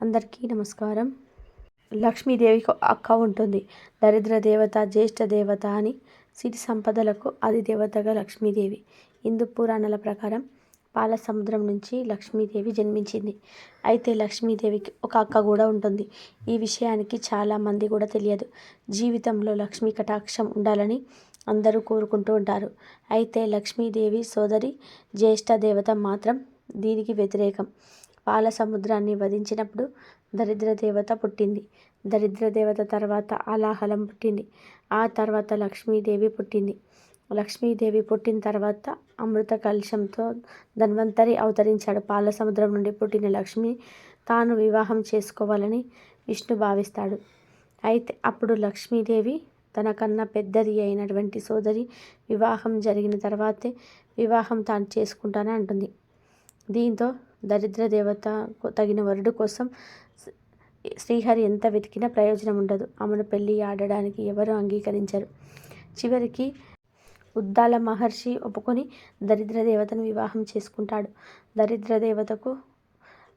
అందరికీ నమస్కారం. లక్ష్మీదేవికి అక్క ఉంటుంది. దరిద్ర దేవత జ్యేష్ఠ దేవత అని సిరి సంపదలకు అది దేవతగా లక్ష్మీదేవి. హిందూ పురాణాల ప్రకారం పాల సముద్రం నుంచి లక్ష్మీదేవి జన్మించింది. అయితే లక్ష్మీదేవికి ఒక అక్క కూడా ఉంటుంది. ఈ విషయానికి చాలామంది కూడా తెలియదు. జీవితంలో లక్ష్మీ కటాక్షం ఉండాలని అందరూ కోరుకుంటూ ఉంటారు. అయితే లక్ష్మీదేవి సోదరి జ్యేష్ఠ దేవత మాత్రం దీనికి వ్యతిరేకం. పాల సముద్రాన్ని వధించినప్పుడు దరిద్ర దేవత పుట్టింది. దరిద్ర దేవత తర్వాత అలాహలం పుట్టింది. ఆ తర్వాత లక్ష్మీదేవి పుట్టింది. లక్ష్మీదేవి పుట్టిన తర్వాత అమృత కలశంతో ధన్వంతరి అవతరించాడు. పాల సముద్రం నుండి పుట్టిన లక్ష్మి తాను వివాహం చేసుకోవాలని విష్ణు భావిస్తాడు. అయితే అప్పుడు లక్ష్మీదేవి తనకన్నా పెద్దది అయినటువంటి సోదరి వివాహం జరిగిన తర్వాతే వివాహం తాను చేసుకుంటానని అంటుంది. దీంతో దరిద్ర దేవత తగిన వరుడు కోసం శ్రీహరి ఎంత వెతికినా ప్రయోజనం ఉండదు. ఆమెను పెళ్ళి ఆడడానికి ఎవరు అంగీకరించరు. చివరికి ఉద్దాల మహర్షి ఒప్పుకొని దరిద్ర దేవతను వివాహం చేసుకుంటాడు. దరిద్ర దేవతకు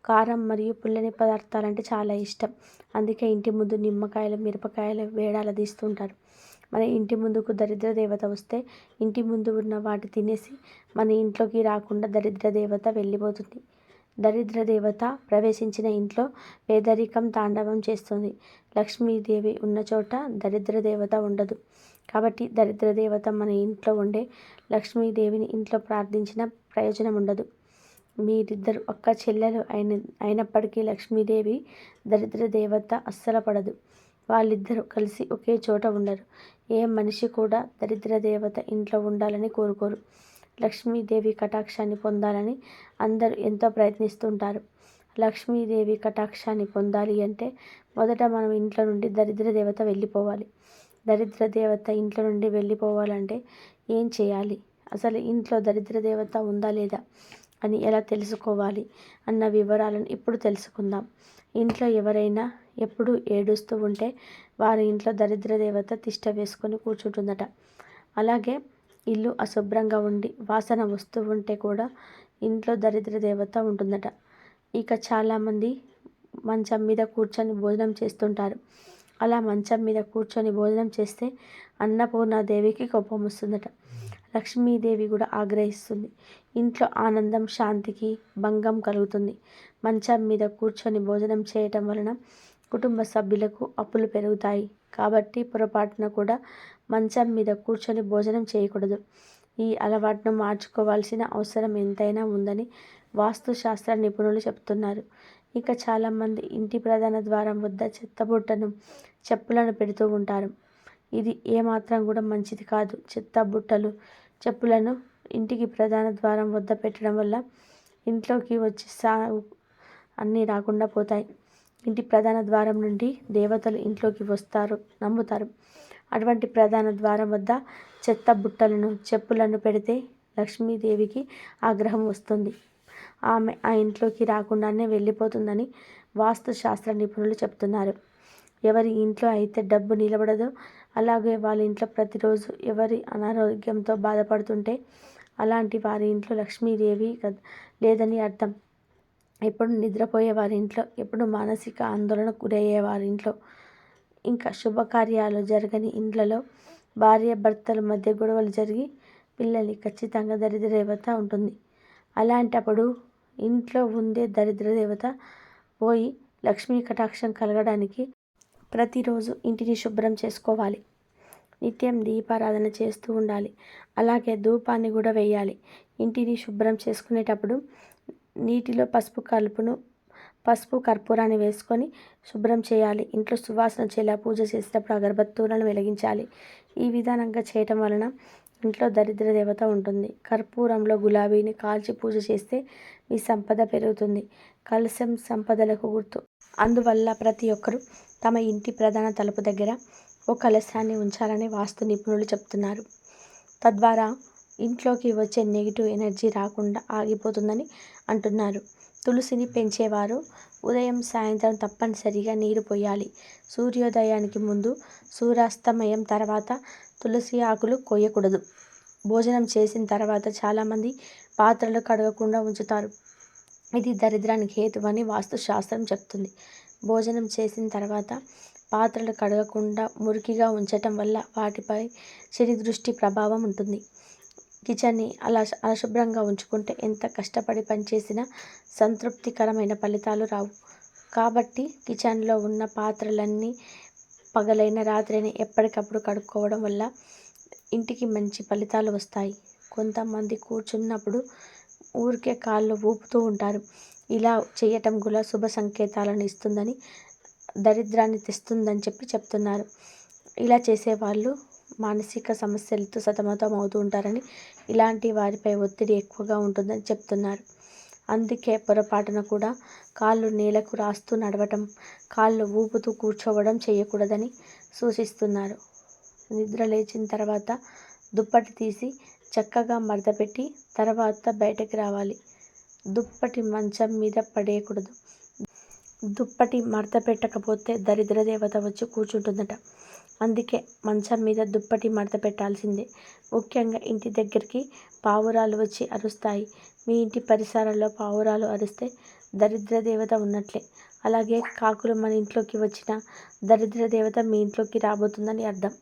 కారం మరియు పుల్లని పదార్థాలంటే చాలా ఇష్టం. అందుకే ఇంటి ముందు నిమ్మకాయలు మిరపకాయలు వేడాల తీస్తుంటారు. మన ఇంటి ముందుకు దరిద్ర దేవత వస్తే ఇంటి ముందు ఉన్న వాటి తినేసి మన ఇంట్లోకి రాకుండా దరిద్ర దేవత వెళ్ళిపోతుంది. దరిద్ర దేవత ప్రవేశించిన ఇంట్లో పేదరికం తాండవం చేస్తుంది. లక్ష్మీదేవి ఉన్న చోట దరిద్ర దేవత ఉండదు. కాబట్టి దరిద్ర దేవత మన ఇంట్లో ఉండే లక్ష్మీదేవిని ఇంట్లో ప్రార్థించిన ప్రయోజనం ఉండదు. మీరిద్దరు ఒక్క చెల్లెలు అయిన అయినప్పటికీ లక్ష్మీదేవి దరిద్ర దేవత అస్సలు పడదు. వాళ్ళిద్దరూ కలిసి ఒకే చోట ఉండరు. ఏ మనిషి కూడా దరిద్ర దేవత ఇంట్లో ఉండాలని కోరుకోరు. లక్ష్మీదేవి కటాక్షాన్ని పొందాలని అందరూ ఎంతో ప్రయత్నిస్తుంటారు. లక్ష్మీదేవి కటాక్షాన్ని పొందాలి అంటే మొదట మనం ఇంట్లో నుండి దరిద్ర దేవత వెళ్ళిపోవాలి. దరిద్ర దేవత ఇంట్లో నుండి వెళ్ళిపోవాలంటే ఏం చేయాలి? అసలు ఇంట్లో దరిద్ర దేవత ఉందా లేదా అని ఎలా తెలుసుకోవాలి అన్న వివరాలను ఇప్పుడు తెలుసుకుందాం. ఇంట్లో ఎవరైనా ఎప్పుడు ఏడుస్తూ ఉంటే వారి ఇంట్లో దరిద్ర దేవత తిష్ట వేసుకొని కూర్చుంటుందట. అలాగే ఇల్లు అశుభ్రంగా ఉండి వాసన వస్తూ ఉంటే కూడా ఇంట్లో దరిద్ర దేవత ఉంటుందట. ఇక చాలామంది మంచం మీద కూర్చొని భోజనం చేస్తుంటారు. అలా మంచం మీద కూర్చొని భోజనం చేస్తే అన్నపూర్ణాదేవికి కోపం వస్తుందట. లక్ష్మీదేవి కూడా ఆగ్రహిస్తుంది. ఇంట్లో ఆనందం శాంతికి భంగం కలుగుతుంది. మంచం మీద కూర్చొని భోజనం చేయటం వలన కుటుంబ సభ్యులకు అప్పులు పెరుగుతాయి. కాబట్టి పొరపాటున కూడా మంచం మీద కూర్చొని భోజనం చేయకూడదు. ఈ అలవాటును మార్చుకోవాల్సిన అవసరం ఎంతైనా ఉందని వాస్తుశాస్త్ర నిపుణులు చెప్తున్నారు. ఇక చాలామంది ఇంటి ప్రధాన ద్వారం వద్ద చెత్తబుట్టను చెప్పులను పెడుతూ ఉంటారు. ఇది ఏమాత్రం కూడా మంచిది కాదు. చెత్త బుట్టలు చెప్పులను ఇంటికి ప్రధాన ద్వారం వద్ద పెట్టడం వల్ల ఇంట్లోకి వచ్చి సా అన్నీ రాకుండా పోతాయి. ఇంటి ప్రధాన ద్వారం నుండి దేవతలు ఇంట్లోకి వస్తారు నమ్ముతారు. అటువంటి ప్రధాన ద్వారం వద్ద చెత్త బుట్టలను చెప్పులను పెడితే లక్ష్మీదేవికి ఆగ్రహం వస్తుంది. ఆమె ఆ ఇంట్లోకి రాకుండానే వెళ్ళిపోతుందని వాస్తు శాస్త్ర నిపుణులు చెప్తున్నారు. ఎవరి ఇంట్లో అయితే డబ్బు నిలబడదో అలాగే వాళ్ళ ఇంట్లో ప్రతిరోజు ఎవరి అనారోగ్యంతో బాధపడుతుంటే అలాంటి వారి ఇంట్లో లక్ష్మీదేవి లేదని అర్థం. ఎప్పుడు నిద్రపోయే వారి ఇంట్లో ఎప్పుడు మానసిక ఆందోళన గురయ్యే వారి ఇంట్లో ఇంకా శుభకార్యాలు జరగని ఇండ్లలో భార్య భర్తల మధ్య గొడవలు జరిగి పిల్లల్ని ఖచ్చితంగా దరిద్ర దేవత ఉంటుంది. అలాంటప్పుడు ఇంట్లో ఉండే దరిద్ర దేవత పోయి లక్ష్మీ కటాక్షం కలగడానికి ప్రతిరోజు ఇంటిని శుభ్రం చేసుకోవాలి. నిత్యం దీపారాధన చేస్తూ ఉండాలి. అలాగే ధూపాన్ని కూడా వేయాలి. ఇంటిని శుభ్రం చేసుకునేటప్పుడు నీటిలో పసుపు కలుపును పసుపు కర్పూరాన్ని వేసుకొని శుభ్రం చేయాలి. ఇంట్లో సువాసన చేలా పూజ చేసేటప్పుడు అగరబత్తూలను వెలిగించాలి. ఈ విధానంగా చేయటం వలన ఇంట్లో దరిద్ర దేవత ఉంటుంది. కర్పూరంలో గులాబీని కాల్చి పూజ చేస్తే మీ సంపద పెరుగుతుంది. కలశం సంపదలకు గుర్తు. అందువల్ల ప్రతి ఒక్కరూ తమ ఇంటి ప్రధాన తలుపు దగ్గర ఓ కలశాన్ని ఉంచాలని వాస్తు నిపుణులు చెప్తున్నారు. తద్వారా ఇంట్లోకి వచ్చే నెగిటివ్ ఎనర్జీ రాకుండా ఆగిపోతుందని అంటున్నారు. తులసిని పెంచేవారు ఉదయం సాయంత్రం తప్పనిసరిగా నీరు పోయాలి. సూర్యోదయానికి ముందు సూర్యాస్తమయం తర్వాత తులసి ఆకులు కోయకూడదు. భోజనం చేసిన తర్వాత చాలామంది పాత్రలు కడగకుండా ఉంచుతారు. ఇది దరిద్రానికి హేతువని అని వాస్తుశాస్త్రం చెప్తుంది. భోజనం చేసిన తర్వాత పాత్రలు కడగకుండా మురికిగా ఉంచటం వల్ల వాటిపై చెడు దృష్టి ప్రభావం ఉంటుంది. కిచెన్ని అలా అశుభ్రంగా ఉంచుకుంటే ఎంత కష్టపడి పనిచేసినా సంతృప్తికరమైన ఫలితాలు రావు. కాబట్టి కిచెన్లో ఉన్న పాత్రలన్నీ పగలైన రాత్రిని ఎప్పటికప్పుడు కడుక్కోవడం వల్ల ఇంటికి మంచి ఫలితాలు వస్తాయి. కొంతమంది కూర్చున్నప్పుడు ఊరికే కాళ్ళు ఊపుతూ ఉంటారు. ఇలా చేయటం కూడా శుభ సంకేతాలను ఇస్తుందని దరిద్రాన్ని తెస్తుందని చెప్పి చెప్తున్నారు. ఇలా చేసేవాళ్ళు మానసిక సమస్యలతో సతమతం అవుతూ ఉంటారని ఇలాంటి వారిపై ఒత్తిడి ఎక్కువగా ఉంటుందని చెప్తున్నారు. అందుకే పొరపాటున కూడా కాళ్ళు నేలకు రాస్తూ నడవటం కాళ్ళు ఊపుతూ కూర్చోవడం చేయకూడదని సూచిస్తున్నారు. నిద్ర లేచిన తర్వాత దుప్పటి తీసి చక్కగా మడతపెట్టి తర్వాత బయటకు రావాలి. దుప్పటి మంచం మీద పడేయకూడదు. దుప్పటి మడత పెట్టకపోతే దరిద్ర దేవత వచ్చి కూర్చుంటుందట. అందుకే మంచం మీద దుప్పటి మడత పెట్టాల్సిందే. ముఖ్యంగా ఇంటి దగ్గరికి పావురాలు వచ్చి అరుస్తాయి. మీ ఇంటి పరిసరాల్లో పావురాలు అరిస్తే దరిద్ర దేవత ఉన్నట్లే. అలాగే కాకులు మన ఇంట్లోకి వచ్చిన దరిద్ర దేవత మీ ఇంట్లోకి రాబోతుందని అర్థం.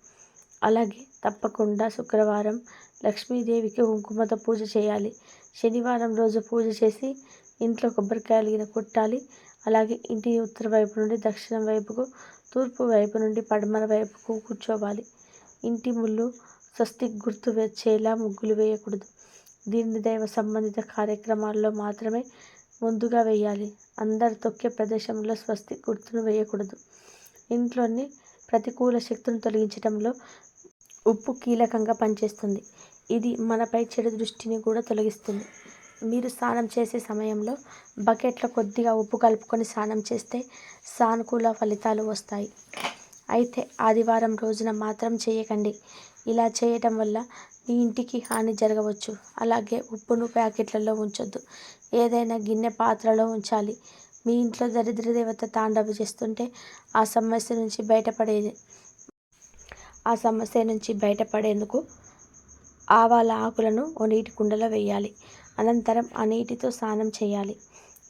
అలాగే తప్పకుండా శుక్రవారం లక్ష్మీదేవికి కుంకుమతో పూజ చేయాలి. శనివారం రోజు పూజ చేసి ఇంట్లో కొబ్బరికాయలు కొట్టాలి. అలాగే ఇంటి ఉత్తర వైపు నుండి దక్షిణం వైపుకు తూర్పు వైపు నుండి పడమర వైపుకు కూర్చోవాలి. ఇంటి ముళ్ళు స్వస్తిక్ గుర్తు వచ్చేలా ముగ్గులు వేయకూడదు. దీన్ని దైవ సంబంధిత కార్యక్రమాల్లో మాత్రమే ముందుగా వేయాలి. అందరు తొక్కే ప్రదేశంలో స్వస్తి గుర్తును వేయకూడదు. ఇంట్లోని ప్రతికూల శక్తులను తొలగించడంలో ఉప్పు కీలకంగా పనిచేస్తుంది. ఇది మనపై చెడు దృష్టిని కూడా తొలగిస్తుంది. మీరు స్నానం చేసే సమయంలో బకెట్లో కొద్దిగా ఉప్పు కలుపుకొని స్నానం చేస్తే సానుకూల ఫలితాలు వస్తాయి. అయితే ఆదివారం రోజున మాత్రం చేయకండి. ఇలా చేయటం వల్ల మీ ఇంటికి హాని జరగవచ్చు. అలాగే ఉప్పును ప్యాకెట్లలో ఉంచొద్దు. ఏదైనా గిన్నె పాత్రలో ఉంచాలి. మీ ఇంట్లో దరిద్ర దేవత తాండవ చేస్తుంటే ఆ సమస్య నుంచి బయటపడేది ఆ సమస్య నుంచి బయటపడేందుకు ఆవాల ఆకులను ఓ నీటి కుండలో వేయాలి. అనంతరం ఆ నీటితో స్నానం చేయాలి.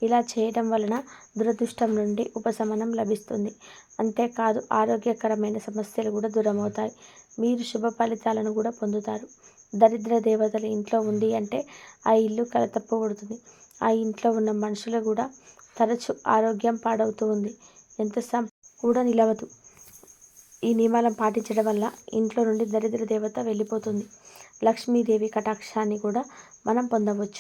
ఇలా చేయడం వలన దురదృష్టం నుండి ఉపశమనం లభిస్తుంది. అంతేకాదు ఆరోగ్యకరమైన సమస్యలు కూడా దూరమవుతాయి. మీరు శుభ ఫలితాలను కూడా పొందుతారు. దరిద్ర దేవతలు ఇంట్లో ఉంది అంటే ఆ ఇల్లు కలతప్పబడుతుంది ఆ ఇంట్లో ఉన్న మనుషులు కూడా తరచు ఆరోగ్యం పాడవుతూ ఉంది. ఎంత సం కూడా నిలవదు. ఈ నియమాలను పాటించడం వల్ల ఇంట్లో నుండి దరిద్ర దేవత వెళ్ళిపోతుంది. లక్ష్మీదేవి కటాక్షాన్ని కూడా మనం పొందవచ్చు.